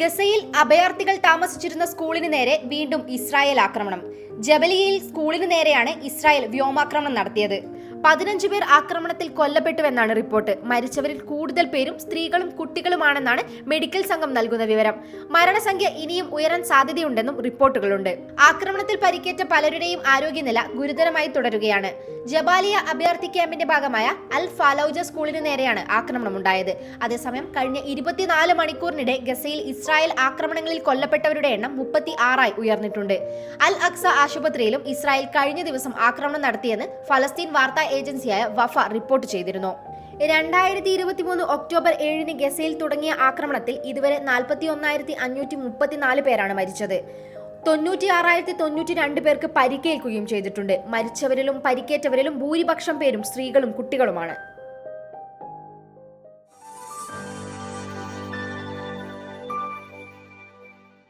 ഗസയിൽ അഭയാർത്ഥികൾ താമസിച്ചിരുന്ന സ്കൂളിന് നേരെ വീണ്ടും ഇസ്രായേൽ ആക്രമണം. ജബലിയയിൽ സ്കൂളിന് നേരെയാണ് ഇസ്രായേൽ വ്യോമാക്രമണം നടത്തിയത്. പതിനഞ്ച് പേർ ആക്രമണത്തിൽ കൊല്ലപ്പെട്ടുവെന്നാണ് റിപ്പോർട്ട്. മരിച്ചവരിൽ കൂടുതൽ പേരും സ്ത്രീകളും കുട്ടികളുമാണെന്നാണ് മെഡിക്കൽ സംഘം നൽകുന്ന വിവരം. മരണസംഖ്യ ഇനിയും ഉയരാൻ സാധ്യതയുണ്ടെന്നും റിപ്പോർട്ടുകളുണ്ട്. ആക്രമണത്തിൽ പരിക്കേറ്റ പലരുടെയും ആരോഗ്യനില ഗുരുതരമായി തുടരുകയാണ്. ജബാലിയ അഭയാർത്ഥി ക്യാമ്പിന്റെ ഭാഗമായ അൽ ഫാലൌജ സ്കൂളിന് നേരെയാണ് ആക്രമണം ആക്രമണമുണ്ടായത്. അതേസമയം കഴിഞ്ഞ ഇരുപത്തിനാല് മണിക്കൂറിനിടെ ഗസയിൽ ഇസ്രായേൽ ആക്രമണങ്ങളിൽ കൊല്ലപ്പെട്ടവരുടെ എണ്ണം മുപ്പത്തി ആറായി ഉയർന്നിട്ടുണ്ട്. അൽ അക്സ ആശുപത്രിയിലും ഇസ്രായേൽ കഴിഞ്ഞ ദിവസം ആക്രമണം നടത്തിയെന്ന് ഫലസ്തീൻ വാർത്താ ഏജൻസിയായ വഫ റിപ്പോർട്ട് ചെയ്തിരുന്നു. രണ്ടായിരത്തി ഇരുപത്തി മൂന്ന് ഒക്ടോബർ ഏഴിന് ഗസയിൽ തുടങ്ങിയ ആക്രമണത്തിൽ ഇതുവരെ നാൽപ്പത്തി ഒന്നായിരത്തി അഞ്ഞൂറ്റി മുപ്പത്തിനാല് പേരാണ് മരിച്ചത്. തൊണ്ണൂറ്റി ആറായിരത്തി തൊണ്ണൂറ്റി രണ്ട് പേർക്ക് പരിക്കേൽക്കുകയും ചെയ്തിട്ടുണ്ട്. മരിച്ചവരിലും പരിക്കേറ്റവരിലും ഭൂരിപക്ഷം പേരും സ്ത്രീകളും കുട്ടികളുമാണ്.